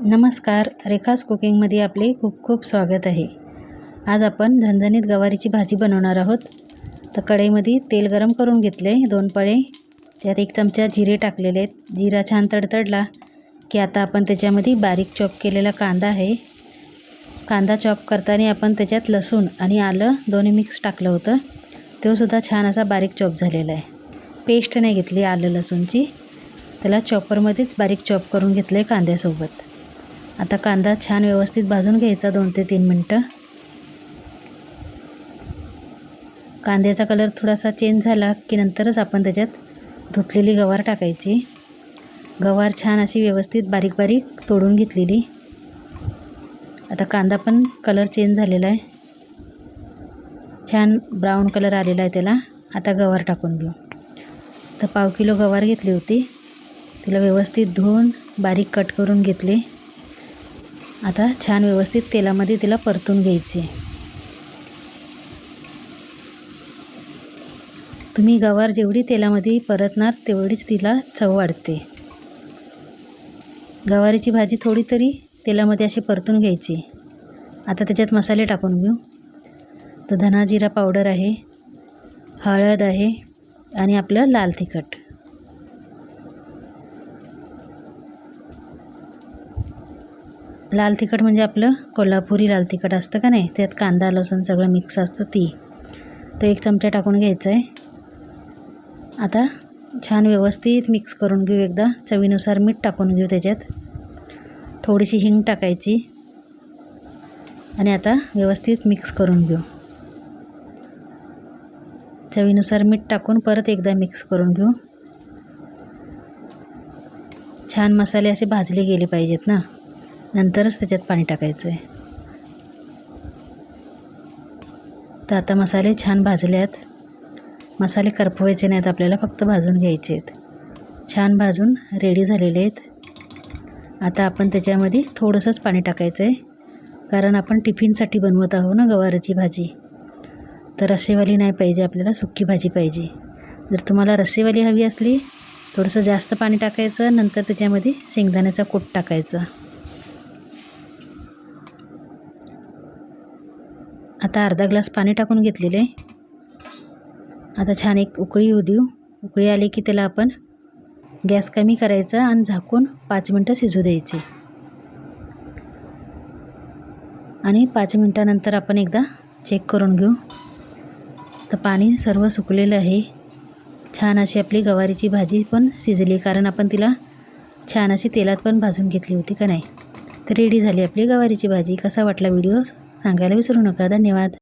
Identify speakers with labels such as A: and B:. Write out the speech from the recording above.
A: नमस्कार रेखास कुकिंगमध्ये आपले खूप खूप स्वागत आहे. आज आपण झणझणीत गवारीची भाजी बनवणार आहोत. तर कढईमध्ये तेल गरम करून घेतले दोन पळे. त्यात एक चमचा जिरे टाकलेले आहेत. जिरा छान तडतडला की आता आपण त्याच्यामध्ये बारीक चॉप केलेला कांदा आहे. कांदा चॉप करताना आपण त्याच्यात लसूण आणि आलं दोन्ही मिक्स टाकलं होतं. तो सुद्धा छान असा बारीक चॉप झालेला आहे. पेस्ट नाही घेतली आलं लसूणची. त्याला चॉपरमध्येच बारीक चॉप करून घेतलं आहे कांद्यासोबत. आता कांदा छान व्यवस्थित भाजून घ्यायचा दोन ते तीन मिनटं. कांद्याचा कलर थोडासा चेंज झाला की नंतरच आपण त्याच्यात धुतलेली गवार टाकायची. गवार छान अशी व्यवस्थित बारीक बारीक तोडून घेतलेली. आता कांदा पण कलर चेंज झालेला आहे. छान ब्राऊन कलर आलेला आहे त्याला. आता गवार टाकून घेऊ. तर पाव किलो गवार घेतली होती. तिला व्यवस्थित धुवून बारीक कट करून घेतली. आता छान व्यवस्थित तेलामध्ये तिला परतून घ्यायची. तुम्ही गवार जेवढी तेलामध्ये परतणार तेवढीच तिला चव वाढते. गवारीची भाजी थोडी तरी तेलामध्ये अशी परतून घ्यायची. आता त्याच्यात मसाले टाकून घेऊ. तर धना जिरा पावडर आहे हळद आहे आणि आपलं लाल तिखट. लाल तिखट म्हणजे आपलं कोल्हापुरी लाल तिखट असतं का नाही? त्यात कांदा लसूण सगळं मिक्स असतं ती. तो एक चमचा टाकून घ्यायचा आहे आता छान व्यवस्थित मिक्स करून घेऊ एकदा. चवीनुसार मीठ टाकून घेऊ त्याच्यात. थोडीशी हिंग टाकायची. आणि आता व्यवस्थित मिक्स करून घेऊ. चवीनुसार मीठ टाकून परत एकदा मिक्स करून घेऊ. छान मसाले असे भाजले गेले पाहिजेत ना? नंतरच त्याच्यात पाणी टाकायचं आहे तर आता मसाले छान भाजले आहेत मसाले करपवायचे नाहीत आपल्याला फक्त भाजून घ्यायचे आहेत. छान भाजून रेडी झालेले आहेत. आता आपण त्याच्यामध्ये थोडंसंच पाणी टाकायचं आहे कारण आपण टिफिनसाठी बनवत आहो ना गवारीची भाजी. तर रस्सेवाली नाही पाहिजे आपल्याला सुक्की भाजी पाहिजे. जर तुम्हाला रस्सेवाली हवी असली थोडंसं जास्त पाणी टाकायचं नंतर त्याच्यामध्ये शेंगदाण्याचा कूट टाकायचा. आता अर्धा ग्लास पाणी टाकून घेतलेले. आहे आता छान एक उकळी येऊ देऊ. उकळी आली की त्याला आपण गॅस कमी करायचा आणि झाकून पाच मिनटं शिजू द्यायची. आणि पाच मिनटानंतर आपण एकदा चेक करून घेऊ. तर पाणी सर्व सुकलेलं आहे. छान अशी आपली गवारीची भाजी पण शिजली कारण आपण तिला छान अशी तेलात पण भाजून घेतली होती का नाही. तर रेडी झाली आपली गवारीची भाजी. कसा वाटला व्हिडिओ सांगायला विसरू नका. धन्यवाद.